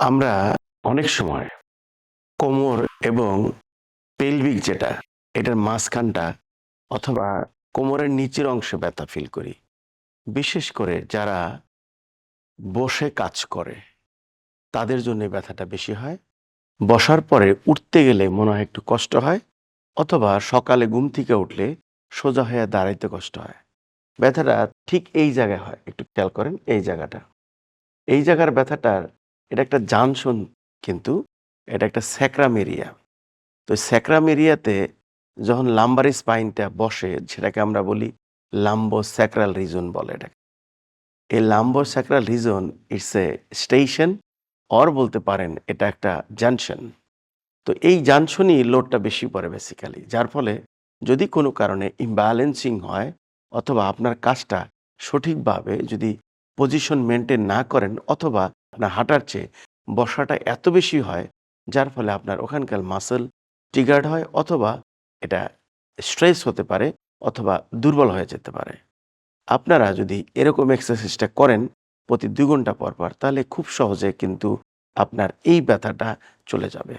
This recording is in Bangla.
আমরা অনেক সময় কোমর এবং পেলভিক যেটা, এটার মাঝখানটা অথবা কোমরের নিচের অংশে ব্যথা ফিল করি। বিশেষ করে যারা বসে কাজ করে, তাদের জন্য ব্যথাটা বেশি হয়। বসার পরে উঠতে গেলে মনে হয় একটু কষ্ট হয়, অথবা সকালে ঘুম থেকে উঠলে সোজা হয়ে দাঁড়াইতে কষ্ট হয়। ব্যথাটা ঠিক এই জায়গায় হয়, একটু খেয়াল করেন, এই জায়গাটা। এই জায়গার ব্যথাটার এটা একটা জানশন, কিন্তু এটা একটা স্যাক্রাম এরিয়া। তো স্যাক্রাম এরিয়াতে যখন লাম্বার স্পাইনটা বসে, সেটাকে আমরা বলি লাম্বো স্যাক্রাল রিজন বলে এটাকে। এই lumbosacral region it's a station or বলতে পারেন এটা একটা জাংশন তো এই জাংশনই লোডটা বেশি পড়ে বেসিক্যালি যার ফলে যদি কোনো কারণে ইমব্যালেন্সিং হয়, অথবা আপনার কাজটা সঠিকভাবে যদি পজিশন মেনটেন না করেন, অথবা আপনার হাঁটার চেয়ে বসাটা এত বেশি হয়, যার ফলে আপনার ওখানকার মাসেল টিগার্ড হয় অথবা এটা স্ট্রেস হতে পারে অথবা দুর্বল হয়ে যেতে পারে। আপনারা যদি এরকম এক্সারসাইজটা করেন প্রতি দুই ঘণ্টা পর পর, তাহলে খুব সহজে কিন্তু আপনার এই ব্যথাটা চলে যাবে।